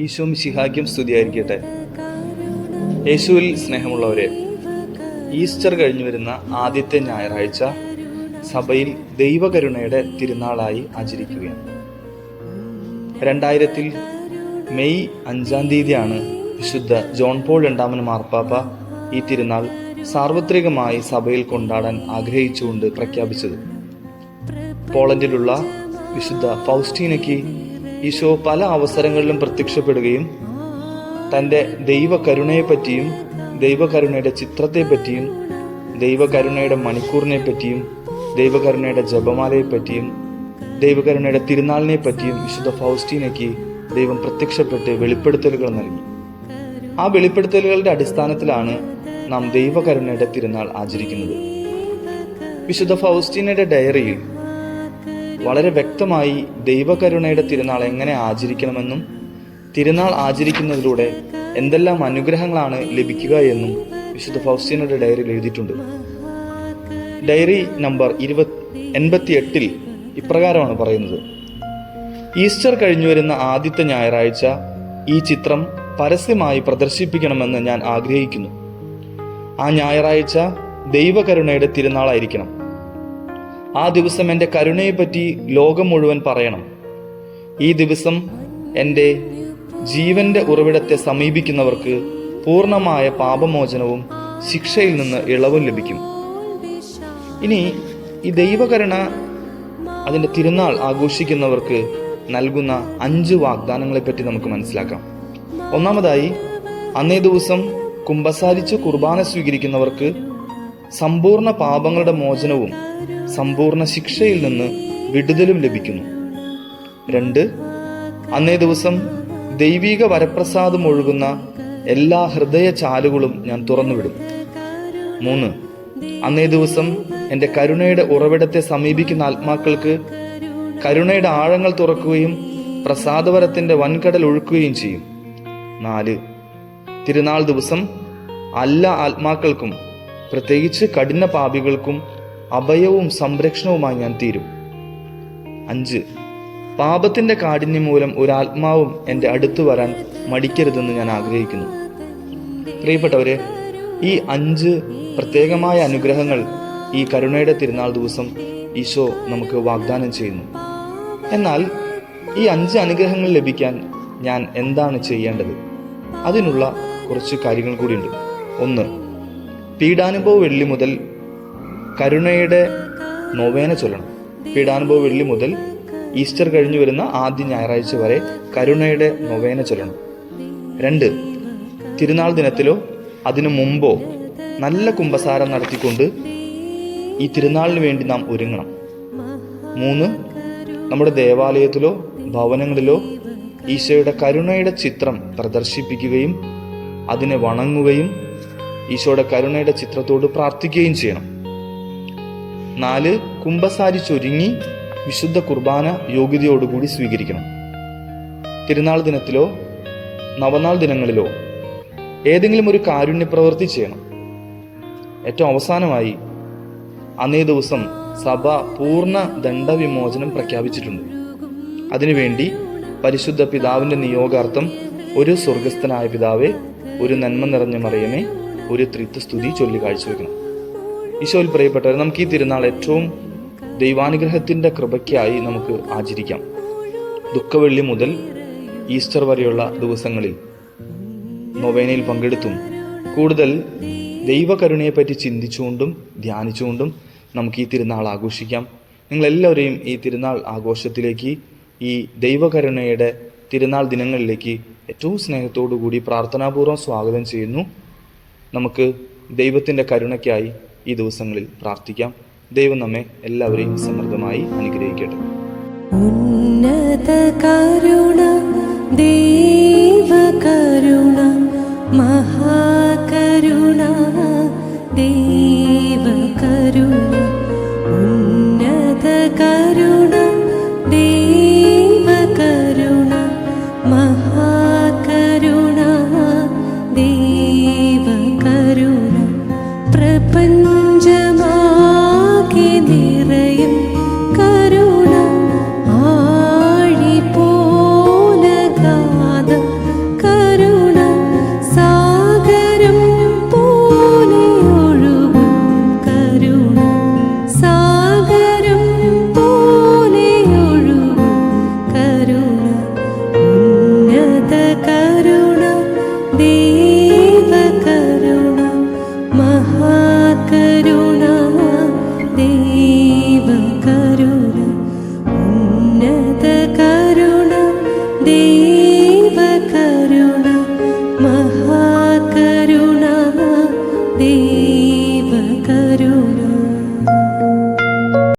ഈശോ മിശിഹായ്ക്കും സ്തുതിയായിരിക്കട്ടെ. യേശുവിൽ സ്നേഹമുള്ളവരെ ഈസ്റ്റർ കഴിഞ്ഞു വരുന്ന ആദ്യത്തെ ഞായറാഴ്ച സഭയിൽ ദൈവകരുണയുടെ തിരുനാളായി ആചരിക്കുകയാണ്. രണ്ടായിരത്തിൽ മെയ് അഞ്ചാം തീയതിയാണ് വിശുദ്ധ ജോൺ പോൾ രണ്ടാമൻ മാർപ്പാപ്പ ഈ തിരുനാൾ സാർവത്രികമായി സഭയിൽ കൊണ്ടാടാൻ ആഗ്രഹിച്ചുകൊണ്ട് പ്രഖ്യാപിച്ചത്. പോളണ്ടിലുള്ള വിശുദ്ധ ഫൗസ്റ്റീനയ്ക്ക് ഈശോ പല അവസരങ്ങളിലും പ്രത്യക്ഷപ്പെടുകയും തന്റെ ദൈവകരുണയെപ്പറ്റിയും ദൈവകരുണയുടെ ചിത്രത്തെപ്പറ്റിയും ദൈവകരുണയുടെ മണിക്കൂറിനെ പറ്റിയും ദൈവകരുണയുടെ ജപമാലയെപ്പറ്റിയും ദൈവകരുണയുടെ തിരുനാളിനെ പറ്റിയും വിശുദ്ധ ഫൗസ്റ്റീനയ്ക്ക് ദൈവം പ്രത്യക്ഷപ്പെട്ട് വെളിപ്പെടുത്തലുകൾ നൽകി. ആ വെളിപ്പെടുത്തലുകളുടെ അടിസ്ഥാനത്തിലാണ് നാം ദൈവകരുണയുടെ തിരുനാൾ ആചരിക്കുന്നത്. വിശുദ്ധ ഫൗസ്റ്റീനയുടെ ഡയറിയിൽ വളരെ വ്യക്തമായി ദൈവകരുണയുടെ തിരുനാൾ എങ്ങനെ ആചരിക്കണമെന്നും തിരുനാൾ ആചരിക്കുന്നതിലൂടെ എന്തെല്ലാം അനുഗ്രഹങ്ങളാണ് ലഭിക്കുക എന്നും വിശുദ്ധ ഫൗസ്റ്റീനയുടെ ഡയറിയിൽ എഴുതിയിട്ടുണ്ട്. ഡയറി നമ്പർ ഇരുപത് എൺപത്തി എട്ടിൽ ഇപ്രകാരമാണ് പറയുന്നത്. ഈസ്റ്റർ കഴിഞ്ഞു വരുന്ന ആദ്യത്തെ ഞായറാഴ്ച ഈ ചിത്രം പരസ്യമായി പ്രദർശിപ്പിക്കണമെന്ന് ഞാൻ ആഗ്രഹിക്കുന്നു. ആ ഞായറാഴ്ച ദൈവകരുണയുടെ തിരുനാളായിരിക്കണം. ആ ദിവസം എന്റെ കരുണയെപ്പറ്റി ലോകം മുഴുവൻ പറയണം. ഈ ദിവസം എന്റെ ജീവന്റെ ഉറവിടത്തെ സമീപിക്കുന്നവർക്ക് പൂർണമായ പാപമോചനവും ശിക്ഷയിൽ നിന്ന് ഇളവും ലഭിക്കും. ഇനി ഈ ദൈവകരുണ അതിന്റെ തിരുനാൾ ആഘോഷിക്കുന്നവർക്ക് നൽകുന്ന അഞ്ച് വാഗ്ദാനങ്ങളെപ്പറ്റി നമുക്ക് മനസ്സിലാക്കാം. ഒന്നാമതായി അന്നേ ദിവസം കുമ്പസാരിച്ച് കുർബാന സ്വീകരിക്കുന്നവർക്ക് സമ്പൂർണ പാപങ്ങളുടെ മോചനവും സമ്പൂർണ ശിക്ഷയിൽ നിന്ന് വിടുതലും ലഭിക്കുന്നു. രണ്ട് അന്നേ ദിവസം ദൈവീക വരപ്രസാദം ഒഴുകുന്ന എല്ലാ ഹൃദയ ചാലുകളും ഞാൻ തുറന്നുവിടും. മൂന്ന് അന്നേ ദിവസം എന്റെ കരുണയുടെ ഉറവിടത്തെ സമീപിക്കുന്ന ആത്മാക്കൾക്ക് കരുണയുടെ ആഴങ്ങൾ തുറക്കുകയും പ്രസാദവരത്തിന്റെ വൻകടൽ ഒഴുക്കുകയും ചെയ്യും. നാല് തിരുനാൾ ദിവസം എല്ലാ ആത്മാക്കൾക്കും പ്രത്യേകിച്ച് കഠിന പാപികൾക്കും അഭയവും സംരക്ഷണവുമായി ഞാൻ തീരും. അഞ്ച്. പാപത്തിന്റെ കാഠിന്യം മൂലം ഒരു ആത്മാവും എന്റെ അടുത്ത് വരാൻ മടിക്കരുതെന്ന് ഞാൻ ആഗ്രഹിക്കുന്നു. പ്രിയപ്പെട്ടവരെ ഈ അഞ്ച് പ്രത്യേകമായ അനുഗ്രഹങ്ങൾ ഈ കരുണയുടെ തിരുനാൾ ദിവസം ഈശോ നമുക്ക് വാഗ്ദാനം ചെയ്യുന്നു. എന്നാൽ ഈ അഞ്ച് അനുഗ്രഹങ്ങൾ ലഭിക്കാൻ ഞാൻ എന്താണ് ചെയ്യേണ്ടത്? അതിനുള്ള കുറച്ച് കാര്യങ്ങൾ കൂടിയുണ്ട്. ഒന്ന് പീഡാനുഭവ വെള്ളി മുതൽ കരുണയുടെ നൊവേന ചൊല്ലണം. പീഡാനുഭവ വെള്ളി മുതൽ ഈസ്റ്റർ കഴിഞ്ഞു വരുന്ന ആദ്യ ഞായറാഴ്ച വരെ കരുണയുടെ നൊവേന ചൊല്ലണം. രണ്ട് തിരുനാൾ ദിനത്തിലോ അതിനു മുമ്പോ നല്ല കുംഭസാരം നടത്തിക്കൊണ്ട് ഈ തിരുനാളിന് വേണ്ടി നാം ഒരുങ്ങണം. മൂന്ന് നമ്മുടെ ദേവാലയത്തിലോ ഭവനങ്ങളിലോ ഈശോയുടെ കരുണയുടെ ചിത്രം പ്രദർശിപ്പിക്കുകയും അതിനെ വണങ്ങുകയും ഈശോയുടെ കരുണയുടെ ചിത്രത്തോട് പ്രാർത്ഥിക്കുകയും ചെയ്യണം. നാല് കുംഭസാരി ചൊരുങ്ങി വിശുദ്ധ കുർബാന യോഗ്യതയോടുകൂടി സ്വീകരിക്കണം. തിരുനാൾ ദിനത്തിലോ നവനാൾ ദിനങ്ങളിലോ ഏതെങ്കിലും ഒരു കാരുണ്യ പ്രവൃത്തി ചെയ്യണം. ഏറ്റവും അവസാനമായി അന്നേ ദിവസം സഭ പൂർണ ദണ്ഡവിമോചനം പ്രഖ്യാപിച്ചിട്ടുണ്ട്. അതിനുവേണ്ടി പരിശുദ്ധ പിതാവിന്റെ നിയോഗാർത്ഥം ഒരു സ്വർഗസ്ഥനായ പിതാവെ ഒരു നന്മ നിറഞ്ഞ മറിയമേ ഒരു ത്രിത്വസ്തുതി ചൊല്ലി കാഴ്ചവെക്കണം. ഈശോയിൽ പ്രിയപ്പെട്ടവർ നമുക്ക് ഈ തിരുനാൾ ഏറ്റവും ദൈവാനുഗ്രഹത്തിന്റെ കൃപയ്ക്കായി നമുക്ക് ആചരിക്കാം. ദുഃഖവെള്ളി മുതൽ ഈസ്റ്റർ വരെയുള്ള ദിവസങ്ങളിൽ നൊവേനയിൽ പങ്കെടുത്തും കൂടുതൽ ദൈവകരുണയെപ്പറ്റി ചിന്തിച്ചുകൊണ്ടും ധ്യാനിച്ചുകൊണ്ടും നമുക്ക് ഈ തിരുനാൾ ആഘോഷിക്കാം. നിങ്ങളെല്ലാവരെയും ഈ തിരുനാൾ ആഘോഷത്തിലേക്ക് ഈ ദൈവകരുണയുടെ തിരുനാൾ ദിനങ്ങളിലേക്ക് ഏറ്റവും സ്നേഹത്തോടു കൂടി പ്രാർത്ഥനാപൂർവം സ്വാഗതം ചെയ്യുന്നു. നമുക്ക് ദൈവത്തിന്റെ കരുണയ്ക്കായി ഈ ദിവസങ്ങളിൽ പ്രാർത്ഥിക്കാം. ദൈവം നമ്മെ എല്ലാവരെയും സമൃദ്ധമായി അനുഗ്രഹിക്കട്ടെ. ഉന്നത കരുണ ദൈവകരുണ മഹാകരുണ ദൈവകരുണ